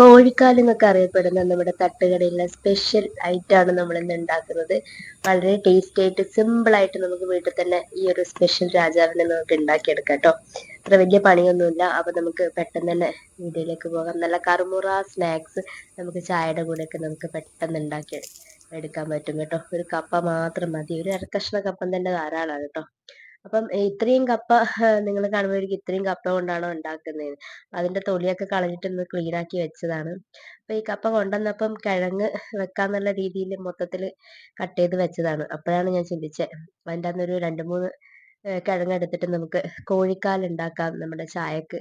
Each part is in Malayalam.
കോഴിക്കാൽ എന്നൊക്കെ അറിയപ്പെടുന്ന നമ്മുടെ തട്ടുകടയിലെ സ്പെഷ്യൽ ഐറ്റമാണ് നമ്മൾ ഇന്ന് ഉണ്ടാക്കുന്നത്. വളരെ ടേസ്റ്റി ആയിട്ട് സിമ്പിൾ ആയിട്ട് നമുക്ക് വീട്ടിൽ തന്നെ ഈ ഒരു സ്പെഷ്യൽ രാജാവിനെ നമുക്ക് ഉണ്ടാക്കിയെടുക്കാം കേട്ടോ. അത്ര വലിയ പണിയൊന്നുമില്ല. അപ്പൊ നമുക്ക് പെട്ടെന്ന് തന്നെ വീഡിയോയിലേക്ക് പോകാം. നല്ല കറുമുറ സ്നാക്സ് നമുക്ക് ചായയുടെ കൂടെയൊക്കെ നമുക്ക് പെട്ടെന്ന് ഉണ്ടാക്കി എടുക്കാൻ പറ്റും കേട്ടോ. ഒരു കപ്പ മാത്രം മതി. ഒരു അരക്കഷ്ണ കപ്പം തന്നെ ധാരാളമാണ് കേട്ടോ. അപ്പം ഇത്രയും കപ്പ നിങ്ങൾ കാണുമ്പോഴേക്കും ഇത്രയും കപ്പ കൊണ്ടാണ് ഉണ്ടാക്കുന്നത് അതിന്റെ തൊലിയൊക്കെ കളഞ്ഞിട്ട് ഒന്ന് ക്ലീൻ ആക്കി വെച്ചതാണ്. അപ്പൊ ഈ കപ്പ കൊണ്ടുവന്നപ്പം കിഴങ്ങ് വെക്കാന്നുള്ള രീതിയിൽ മൊത്തത്തിൽ കട്ട് ചെയ്ത് വെച്ചതാണ്. അപ്പോഴാണ് ഞാൻ ചിന്തിച്ചത് അതിന്റെ അന്നൊരു രണ്ട് മൂന്ന് കിഴങ്ങ് എടുത്തിട്ട് നമുക്ക് കോഴിക്കാൽ ഉണ്ടാക്കാം നമ്മുടെ ചായക്ക്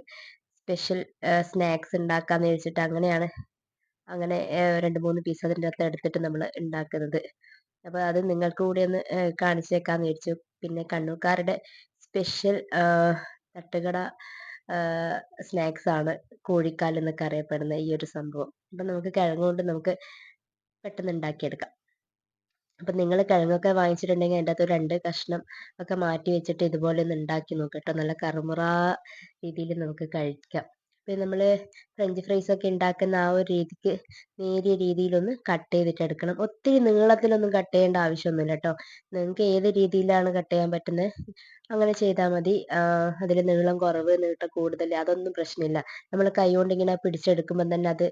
സ്പെഷ്യൽ സ്നാക്സ് ഉണ്ടാക്കാന്ന് വെച്ചിട്ട് അങ്ങനെയാണ് അങ്ങനെ രണ്ട് മൂന്ന് പീസ് അതിന്റെ അകത്ത് എടുത്തിട്ട് നമ്മൾ ഉണ്ടാക്കുന്നത്. അപ്പോൾ അത് നിങ്ങൾക്ക് കൂടി ഒന്ന് കാണിച്ചേക്കാന്ന് വിചാരിച്ചു. പിന്നെ കണ്ണൂർക്കാരുടെ സ്പെഷ്യൽ തട്ടുകട സ്നാക്സ് ആണ് കോഴിക്കാൽ എന്നൊക്കെ അറിയപ്പെടുന്ന ഈ ഒരു സംഭവം. അപ്പം നമുക്ക് കിഴങ്ങ് കൊണ്ട് നമുക്ക് പെട്ടെന്ന് ഉണ്ടാക്കിയെടുക്കാം അപ്പം നിങ്ങൾ കിഴങ്ങൊക്കെ വാങ്ങിച്ചിട്ടുണ്ടെങ്കിൽ അതിന്റെ അകത്ത് രണ്ട് കഷ്ണം ഒക്കെ മാറ്റി വെച്ചിട്ട് ഇതുപോലെ ഒന്ന് ഉണ്ടാക്കി നോക്കട്ടോ നല്ല കറുമുറ രീതിയിൽ നമുക്ക് കഴിക്കാം. നമ്മൾ ഫ്രഞ്ച് ഫ്രൈസ് ഒക്കെ ഉണ്ടാക്കുന്ന ആ ഒരു രീതിക്ക് നേരിയ രീതിയിലൊന്ന് കട്ട് ചെയ്തിട്ട് എടുക്കണം. ഒത്തിരി നീളത്തിലൊന്നും കട്ട് ചെയ്യേണ്ട ആവശ്യമൊന്നുമില്ല കേട്ടോ നിങ്ങൾക്ക് ഏത് രീതിയിലാണ് കട്ട് ചെയ്യാൻ പറ്റുന്നത് അങ്ങനെ ചെയ്താൽ മതി. അതിൽ നീളം കുറവ് നീട്ടം കൂടുതൽ അതൊന്നും പ്രശ്നമില്ല. നമ്മൾ കൈ കൊണ്ട് ഇങ്ങനെ പിടിച്ചെടുക്കുമ്പോൾ തന്നെ അത്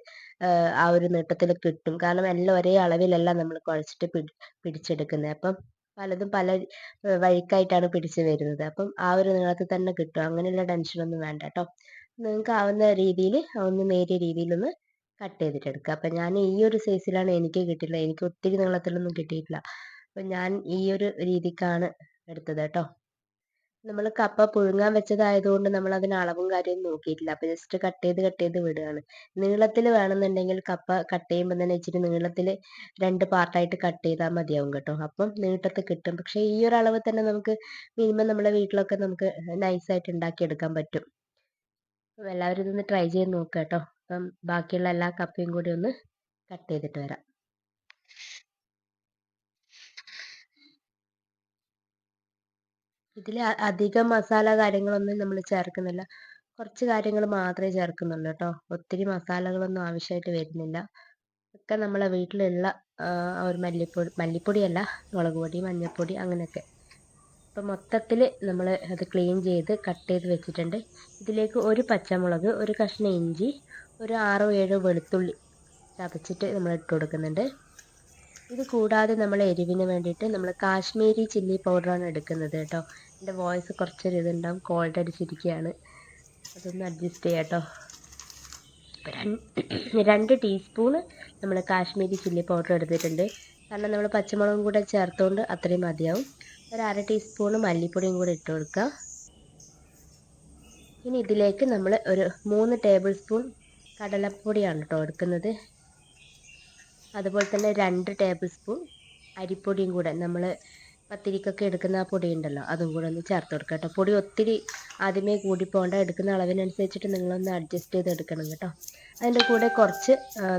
ആ ഒരു നീട്ടത്തിൽ കിട്ടും. കാരണം എല്ലാം ഒരേ അളവിലല്ല നമ്മൾ കുഴച്ചിട്ട് പിടി പിടിച്ചെടുക്കുന്നത് അപ്പം പലതും പല വഴിക്കായിട്ടാണ് പിടിച്ചു വരുന്നത്. അപ്പം ആ ഒരു നീളത്തിൽ തന്നെ കിട്ടും. അങ്ങനെയുള്ള ടെൻഷനൊന്നും വേണ്ട കേട്ടോ നിങ്ങൾക്ക് ആവുന്ന രീതിയിൽ ഒന്ന് നേരിയ രീതിയിലൊന്ന് കട്ട് ചെയ്തിട്ട് എടുക്കുക അപ്പം ഞാൻ ഈ ഒരു സൈസിലാണ് എനിക്ക് കിട്ടിയിട്ടുള്ളത്. എനിക്ക് ഒത്തിരി നീളത്തിലൊന്നും കിട്ടിയിട്ടില്ല. അപ്പം ഞാൻ ഈ ഒരു രീതിക്കാണ് എടുത്തത് കേട്ടോ. നമ്മൾ കപ്പ പുഴുങ്ങാൻ വെച്ചതായതുകൊണ്ട് നമ്മൾ അതിന് അളവും കാര്യവും നോക്കിയിട്ടില്ല. അപ്പം ജസ്റ്റ് കട്ട് ചെയ്ത് കട്ട് ചെയ്ത് വിടുകയാണ്. നീളത്തിൽ വേണമെന്നുണ്ടെങ്കിൽ കപ്പ കട്ട് ചെയ്യുമ്പോൾ തന്നെ ഇച്ചിരി നീളത്തിൽ രണ്ട് പാർട്ടായിട്ട് കട്ട് ചെയ്താൽ മതിയാവും കേട്ടോ. അപ്പം നീട്ടത്ത് കിട്ടും. പക്ഷേ ഈ ഒരു അളവ് തന്നെ നമുക്ക് മിനിമം നമ്മുടെ വീട്ടിലൊക്കെ നമുക്ക് നൈസായിട്ട് ഉണ്ടാക്കിയെടുക്കാൻ പറ്റും. എല്ലാവരും ഇതൊന്ന് ട്രൈ ചെയ്ത് നോക്കുക കേട്ടോ. അപ്പം ബാക്കിയുള്ള എല്ലാ കപ്പയും കൂടി ഒന്ന് കട്ട് ചെയ്തിട്ട് വരാം. ഇതിൽ അധികം മസാല കാര്യങ്ങളൊന്നും നമ്മൾ ചേർക്കുന്നില്ല. കുറച്ച് കാര്യങ്ങൾ മാത്രമേ ചേർക്കുന്നുള്ളൂ കേട്ടോ. ഒത്തിരി മസാലകളൊന്നും ആവശ്യമായിട്ട് വരുന്നില്ല. ഒക്കെ നമ്മളെ വീട്ടിലുള്ള ഒരു മല്ലിപ്പൊടി മല്ലിപ്പൊടിയല്ല മുളക് പൊടി മഞ്ഞൾപ്പൊടി അങ്ങനെയൊക്കെ. അപ്പം മൊത്തത്തിൽ നമ്മൾ അത് ക്ലീൻ ചെയ്ത് കട്ട് ചെയ്ത് വെച്ചിട്ടുണ്ട്. ഇതിലേക്ക് ഒരു പച്ചമുളക് ഒരു കഷ്ണം ഇഞ്ചി ഒരു ആറോ ഏഴോ വെളുത്തുള്ളി ചതച്ചിട്ട് നമ്മൾ ഇട്ട് കൊടുക്കുന്നുണ്ട്. ഇത് കൂടാതെ നമ്മൾ എരിവിന് വേണ്ടിയിട്ട് നമ്മൾ കാശ്മീരി ചില്ലി പൗഡറാണ് എടുക്കുന്നത് കേട്ടോ. എന്റെ വോയിസ് കുറച്ചൊരു ഇതുണ്ടാവും കോൾഡ് അടിച്ചിരിക്കുകയാണ്. അതൊന്ന് അഡ്ജസ്റ്റ് ചെയ്യാം കേട്ടോ. രണ്ട് ടീസ്പൂണ് നമ്മൾ കാശ്മീരി ചില്ലി പൗഡർ എടുത്തിട്ടുണ്ട്. കാരണം നമ്മൾ പച്ചമുളകും കൂടെ ചേർത്തുകൊണ്ട് അത്രയും മതിയാവും. ഒരു അര ടീസ്പൂണ് മല്ലിപ്പൊടിയും കൂടി ഇട്ട് കൊടുക്കുക. ഇനി ഇതിലേക്ക് നമ്മൾ ഒരു മൂന്ന് ടേബിൾ സ്പൂൺ കടലപ്പൊടിയാണ് കേട്ടോ എടുക്കുന്നത്. അതുപോലെ തന്നെ രണ്ട് ടേബിൾ സ്പൂൺ അരിപ്പൊടിയും കൂടെ നമ്മൾ പത്തിരിക്കൊക്കെ എടുക്കുന്ന ആ പൊടി ഉണ്ടല്ലോ അതും കൂടെ ഒന്ന് ചേർത്ത് കൊടുക്കുക കേട്ടോ പൊടി ഒത്തിരി ആദ്യമേ കൂടി പോകേണ്ട എടുക്കുന്ന അളവിനനുസരിച്ചിട്ട് നിങ്ങളൊന്ന് അഡ്ജസ്റ്റ് ചെയ്ത് എടുക്കണം കേട്ടോ അതിന്റെ കൂടെ കുറച്ച്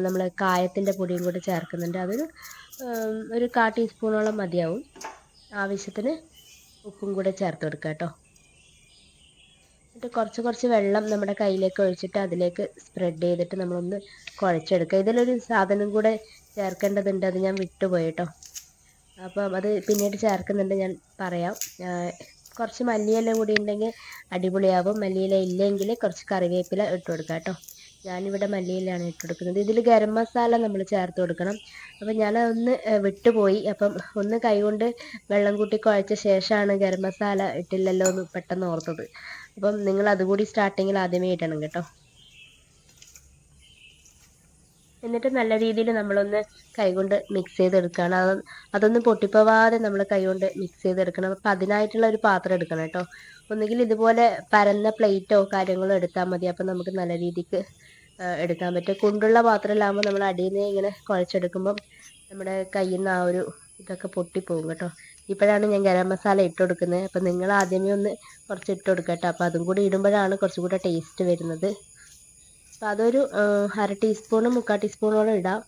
നമ്മൾ കായത്തിന്റെ പൊടിയും കൂടെ ചേർക്കുന്നുണ്ട്. അതൊരു ഒരു കാ ടീസ്പൂണോളം മതിയാവും. ആവശ്യത്തിന് ഉപ്പും കൂടെ ചേർത്ത് കൊടുക്കുക കേട്ടോ. എന്നിട്ട് കുറച്ച് കുറച്ച് വെള്ളം നമ്മുടെ കയ്യിലേക്ക് ഒഴിച്ചിട്ട് അതിലേക്ക് സ്പ്രെഡ് ചെയ്തിട്ട് നമ്മളൊന്ന് കുഴച്ചെടുക്കുക. ഇതിലൊരു സാധനം കൂടെ ചേർക്കേണ്ടതുണ്ട്. അത് ഞാൻ വിട്ടുപോയി കേട്ടോ. അപ്പം അത് പിന്നീട് ചേർക്കുന്നുണ്ട് ഞാൻ പറയാം. കുറച്ച് മല്ലിയില കൂടി ഉണ്ടെങ്കിൽ അടിപൊളിയാവും. മല്ലിയില ഇല്ലെങ്കിൽ കുറച്ച് കറിവേപ്പില ഇട്ട് കൊടുക്കാം കേട്ടോ. ഞാനിവിടെ മല്ലിയിലാണ് ഇട്ട് കൊടുക്കുന്നത് ഇതിൽ ഗരം മസാല നമ്മൾ ചേർത്ത് കൊടുക്കണം. അപ്പം ഞാനതൊന്ന് വിട്ടുപോയി. അപ്പം ഒന്ന് കൈകൊണ്ട് വെള്ളം കൂട്ടി കുഴച്ച ശേഷമാണ് ഗരം മസാല ഇട്ടില്ലല്ലോ എന്ന് പെട്ടെന്ന് ഓർത്തത്. അപ്പം നിങ്ങൾ അതുകൂടി സ്റ്റാർട്ടിങ്ങിൽ ആദ്യമേ ഇടണം കേട്ടോ. എന്നിട്ട് നല്ല രീതിയിൽ നമ്മളൊന്ന് കൈകൊണ്ട് മിക്സ് ചെയ്തെടുക്കുകയാണ് അത് അതൊന്നും പൊട്ടിപ്പോവാതെ നമ്മൾ കൈകൊണ്ട് മിക്സ് ചെയ്തെടുക്കണം. അപ്പം അതിനായിട്ടുള്ള ഒരു പാത്രം എടുക്കണം കേട്ടോ. ഒന്നുകിൽ ഇതുപോലെ പരന്ന പ്ലേറ്റോ കാര്യങ്ങളോ എടുത്താൽ മതി. അപ്പം നമുക്ക് നല്ല രീതിക്ക് എടുക്കാൻ പറ്റും. കുണ്ടുള്ള പാത്രത്തിലാകുമ്പോൾ നമ്മൾ അടിയിൽ നിന്ന് ഇങ്ങനെ കുഴച്ചെടുക്കുമ്പം നമ്മുടെ കയ്യിൽ നിന്ന് ആ ഒരു ഇതൊക്കെ പൊട്ടിപ്പോകും കേട്ടോ. ഇപ്പോഴാണ് ഞാൻ ഗരം മസാല ഇട്ട് കൊടുക്കുന്നത്. അപ്പം നിങ്ങൾ ആദ്യമേ ഒന്ന് കുറച്ച് ഇട്ട് കൊടുക്കുക കേട്ടോ. അപ്പോൾ അതും കൂടി ഇടുമ്പോഴാണ് കുറച്ചും കൂടെ ടേസ്റ്റ് വരുന്നത്. അപ്പോൾ അതൊരു അര ടീസ്പൂണ് മുക്കാൽ ടീസ്പൂണോളം ഇടാം.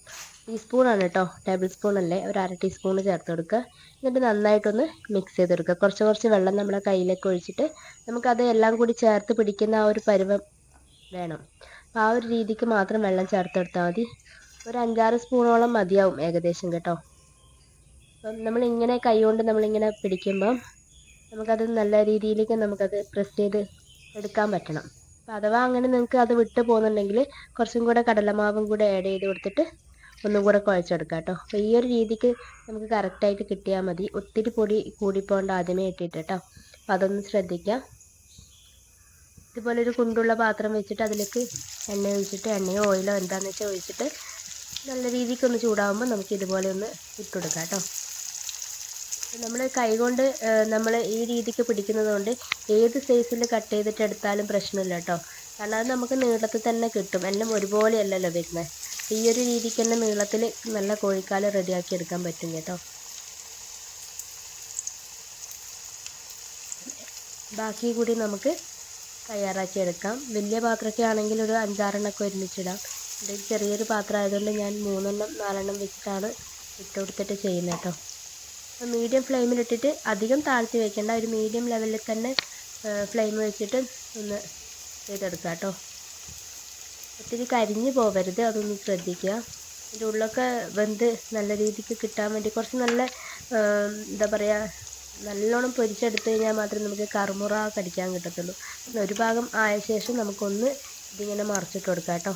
ടീസ്പൂണാണ് കേട്ടോ. ടേബിൾ സ്പൂൺ അല്ലേ ഒരു അര ടീസ്പൂൺ ചേർത്ത് കൊടുക്കുക. എന്നിട്ട് നന്നായിട്ടൊന്ന് മിക്സ് ചെയ്ത് കൊടുക്കുക. കുറച്ച് കുറച്ച് വെള്ളം നമ്മുടെ കയ്യിലേക്ക് ഒഴിച്ചിട്ട് നമുക്കത് എല്ലാം കൂടി ചേർത്ത് പിടിക്കുന്ന ആ ഒരു പരുവം വേണം. ആ ഒരു രീതിക്ക് മാത്രം വെള്ളം ചേർത്തെടുത്താൽ മതി. ഒരു അഞ്ചാറ് സ്പൂണോളം മതിയാവും ഏകദേശം കേട്ടോ. അപ്പം നമ്മളിങ്ങനെ കൈ കൊണ്ട് നമ്മളിങ്ങനെ പിടിക്കുമ്പം നമുക്കത് നല്ല രീതിയിലേക്ക് നമുക്കത് പ്രസ് ചെയ്ത് എടുക്കാൻ പറ്റണം. അപ്പം അഥവാ അങ്ങനെ നിങ്ങൾക്ക് അത് വിട്ട് പോകുന്നുണ്ടെങ്കിൽ കുറച്ചും കൂടെ കടലമാവും കൂടെ ആഡ് ചെയ്ത് കൊടുത്തിട്ട് ഒന്നും കൂടെ കുഴച്ചെടുക്കാം കേട്ടോ. അപ്പോൾ ഈ ഒരു രീതിക്ക് നമുക്ക് കറക്റ്റായിട്ട് കിട്ടിയാൽ മതി. ഒത്തിരി പൊടി കൂടിപ്പോകേണ്ട ആദ്യമേ ഇട്ടിട്ട് കേട്ടോ. അപ്പോൾ അതൊന്ന് ശ്രദ്ധിക്കാം. ഇതുപോലെ ഒരു കുണ്ടുള്ള പാത്രം വെച്ചിട്ട് അതിലേക്ക് എണ്ണ ഒഴിച്ചിട്ട് എണ്ണയോ ഓയിലോ എന്താണെന്ന് വെച്ചാൽ ഒഴിച്ചിട്ട് നല്ല രീതിക്ക് ഒന്ന് ചൂടാകുമ്പോൾ നമുക്ക് ഇതുപോലെ ഒന്ന് ഇട്ടുകൊടുക്കാം കേട്ടോ. നമ്മൾ കൈകൊണ്ട് നമ്മൾ ഈ രീതിക്ക് പിടിക്കുന്നത് കൊണ്ട് ഏത് സൈസിൽ കട്ട് ചെയ്തിട്ട് എടുത്താലും പ്രശ്നമില്ല കേട്ടോ. കാരണം അത് നമുക്ക് നീളത്തിൽ തന്നെ കിട്ടും. എല്ലാം ഒരുപോലെയല്ലല്ലോ വരുന്നത് ഈ ഒരു രീതിക്ക് തന്നെ നീളത്തിൽ നല്ല കോഴിക്കാലം റെഡിയാക്കി എടുക്കാൻ പറ്റും കേട്ടോ. ബാക്കി കൂടി നമുക്ക് തയ്യാറാക്കി എടുക്കാം വലിയ പാത്രമൊക്കെ ആണെങ്കിൽ ഒരു അഞ്ചാറെണ്ണമൊക്കെ ഒരുമിച്ചിടാം. ഇത് ചെറിയൊരു പാത്രം ആയതുകൊണ്ട് ഞാൻ മൂന്നെണ്ണം നാലെണ്ണം വെച്ചിട്ടാണ് ഇട്ട് കൊടുത്തിട്ട് ചെയ്യുന്നത് കേട്ടോ. അപ്പോൾ മീഡിയം ഫ്ലെയിമിലിട്ടിട്ട് അധികം താഴ്ത്തി വെക്കേണ്ട. ഒരു മീഡിയം ലെവലിൽ തന്നെ ഫ്ലെയിം വെച്ചിട്ട് ഒന്ന് ചെയ്തെടുക്കുക കേട്ടോ. ഒത്തിരി കരിഞ്ഞു പോകരുത്. അതൊന്ന് ശ്രദ്ധിക്കുക. ഇതിന്റെ ഉള്ളൊക്കെ വെന്ത് നല്ല രീതിക്ക് കിട്ടാൻ വേണ്ടി കുറച്ച് നല്ല എന്താ പറയുക നല്ലോണം പൊരിച്ചെടുത്ത് കഴിഞ്ഞാൽ മാത്രമേ നമുക്ക് കറുമുറ കടിക്കാൻ കിട്ടത്തുള്ളൂ. ഒരു ഭാഗം ആയ ശേഷം നമുക്കൊന്ന് ഇതിങ്ങനെ മറിച്ചിട്ട് കൊടുക്കാം കേട്ടോ.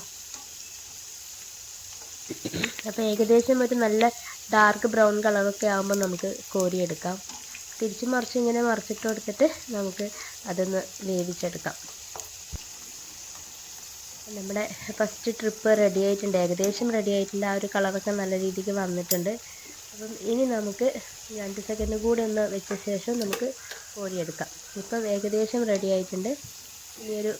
അപ്പോൾ ഏകദേശം ഒരു നല്ല ഡാർക്ക് ബ്രൗൺ കളറൊക്കെ ആകുമ്പോൾ നമുക്ക് കോരിയെടുക്കാം. തിരിച്ച് മറിച്ച് ഇങ്ങനെ മറിച്ചിട്ട് കൊടുത്തിട്ട് നമുക്ക് അതൊന്ന് വേവിച്ചെടുക്കാം. നമ്മുടെ ഫസ്റ്റ് ട്രിപ്പ് റെഡി ആയിട്ടുണ്ട്. ഏകദേശം റെഡി ആയിട്ടുണ്ട്. ആ ഒരു കളറൊക്കെ നല്ല രീതിക്ക് വന്നിട്ടുണ്ട്. അപ്പം ഇനി നമുക്ക് രണ്ട് സെക്കൻഡ് കൂടി ഒന്ന് വെച്ച ശേഷം നമുക്ക് കോരിയെടുക്കാം. ഇപ്പം ഏകദേശം റെഡി ആയിട്ടുണ്ട്. ഈ ഒരു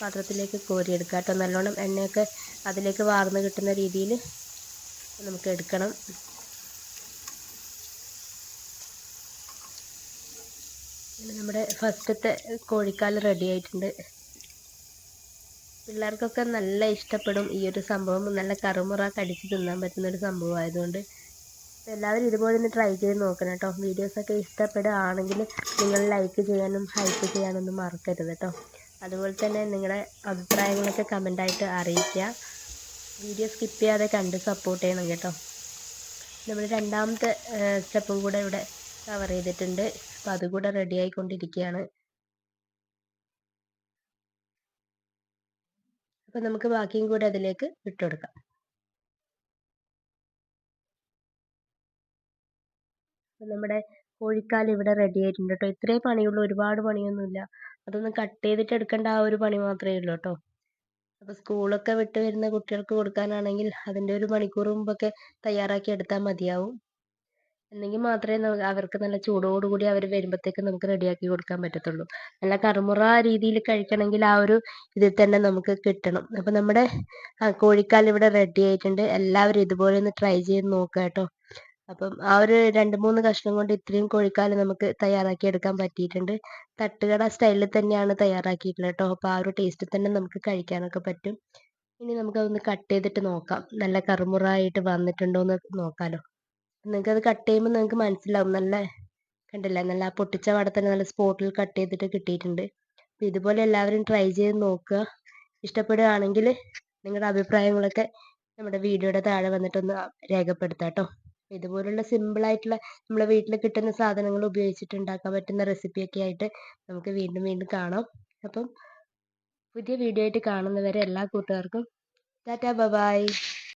പാത്രത്തിലേക്ക് കോരിയെടുക്കാം കേട്ടോ. നല്ലോണം എണ്ണയൊക്കെ അതിലേക്ക് വാർന്ന് കിട്ടുന്ന രീതിയിൽ നമുക്ക് എടുക്കണം. നമ്മുടെ ഫസ്റ്റത്തെ കോഴിക്കാൽ റെഡി ആയിട്ടുണ്ട്. പിള്ളേർക്കൊക്കെ നല്ല ഇഷ്ടപ്പെടും ഈ ഒരു സംഭവം. നല്ല കറുമുറ കടിച്ച് തിന്നാൻ പറ്റുന്ന ഒരു സംഭവം ആയതുകൊണ്ട് എല്ലാവരും ഇതുപോലെ ഒന്ന് ട്രൈ ചെയ്ത് നോക്കണം കേട്ടോ വീഡിയോസൊക്കെ ഇഷ്ടപ്പെടുകയാണെങ്കിൽ നിങ്ങൾ ലൈക്ക് ചെയ്യാനും ഹൈപ്പ് ചെയ്യാനൊന്നും മറക്കരുത് കേട്ടോ അതുപോലെ തന്നെ നിങ്ങളുടെ അഭിപ്രായങ്ങളൊക്കെ കമന്റായിട്ട് അറിയിക്കുക. വീഡിയോ സ്കിപ്പ് ചെയ്യാതെ കണ്ട് സപ്പോർട്ട് ചെയ്യണം കേട്ടോ. നമ്മൾ രണ്ടാമത്തെ സ്റ്റെപ്പും കൂടെ ഇവിടെ കവർ ചെയ്തിട്ടുണ്ട്. അപ്പോൾ അതുകൂടെ റെഡി ആയിക്കൊണ്ടിരിക്കുകയാണ്. അപ്പോൾ നമുക്ക് ബാക്കിയും കൂടെ അതിലേക്ക് ഇട്ടുകൊടുക്കാം നമ്മുടെ കോഴിക്കാൽ ഇവിടെ റെഡി ആയിട്ടുണ്ട് കേട്ടോ ഇത്രേ പണിയുള്ളൂ ഒരുപാട് പണിയൊന്നുമില്ല. അതൊന്ന് കട്ട് ചെയ്തിട്ട് എടുക്കേണ്ട ആ ഒരു പണി മാത്രമേ ഉള്ളൂ കേട്ടോ അപ്പോൾ സ്കൂളൊക്കെ വിട്ട് വരുന്ന കുട്ടികൾക്ക് കൊടുക്കാനാണെങ്കിൽ അതിന്റെ ഒരു മണിക്കൂർ മുമ്പൊക്കെ തയ്യാറാക്കി എടുത്താൽ മതിയാവും. എന്നെങ്കിൽ മാത്രമേ അവർക്ക് നല്ല ചൂടോടുകൂടി അവർ വരുമ്പോഴത്തേക്ക് നമുക്ക് റെഡിയാക്കി കൊടുക്കാൻ പറ്റത്തുള്ളൂ. നല്ല കറുമുറ രീതിയിൽ കഴിക്കണമെങ്കിൽ ആ ഒരു ഇതിൽ തന്നെ നമുക്ക് കിട്ടണം. അപ്പോൾ നമ്മുടെ കോഴിക്കാൽ ഇവിടെ റെഡി ആയിട്ടുണ്ട്. എല്ലാവരും ഇതുപോലെ ഒന്ന് ട്രൈ ചെയ്ത് നോക്കുക കേട്ടോ അപ്പം ആ ഒരു രണ്ട് മൂന്ന് കഷ്ണം കൊണ്ട് ഇത്രയും കോഴിക്കാൽ നമുക്ക് തയ്യാറാക്കി എടുക്കാൻ പറ്റിയിട്ടുണ്ട്. തട്ടുകട സ്റ്റൈലിൽ തന്നെയാണ് തയ്യാറാക്കിയിട്ടുള്ളത് കേട്ടോ. അപ്പോൾ ആ ഒരു ടേസ്റ്റിൽ തന്നെ നമുക്ക് കഴിക്കാനൊക്കെ പറ്റും. ഇനി നമുക്ക് നമുക്കതൊന്ന് കട്ട് ചെയ്തിട്ട് നോക്കാം. നല്ല കറുമുറായിട്ട് വന്നിട്ടുണ്ടോ എന്ന് നോക്കാലോ. നിങ്ങൾക്ക് അത് കട്ട് ചെയ്യുമ്പോൾ നിങ്ങൾക്ക് മനസ്സിലാവും. നല്ല കണ്ടില്ലേ? നല്ല പൊട്ടിച്ച വട തന്നെ നല്ല സ്പോട്ടിൽ കട്ട് ചെയ്തിട്ട് കിട്ടിയിട്ടുണ്ട്. അപ്പം ഇതുപോലെ എല്ലാവരും ട്രൈ ചെയ്ത് നോക്കുക. ഇഷ്ടപ്പെടുകയാണെങ്കിൽ നിങ്ങളുടെ അഭിപ്രായങ്ങളൊക്കെ നമ്മുടെ വീഡിയോയുടെ താഴെ വന്നിട്ടൊന്ന് രേഖപ്പെടുത്താം കേട്ടോ. ഇതുപോലുള്ള സിമ്പിളായിട്ടുള്ള നമ്മളെ വീട്ടിൽ കിട്ടുന്ന സാധനങ്ങൾ ഉപയോഗിച്ചിട്ട് ഉണ്ടാക്കാൻ പറ്റുന്ന റെസിപ്പിയൊക്കെ ആയിട്ട് നമുക്ക് വീണ്ടും വീണ്ടും കാണാം. അപ്പം പുതിയ വീഡിയോ ആയിട്ട് കാണുന്നവരെ എല്ലാ കൂട്ടുകാർക്കും ടാറ്റാ ബൈ.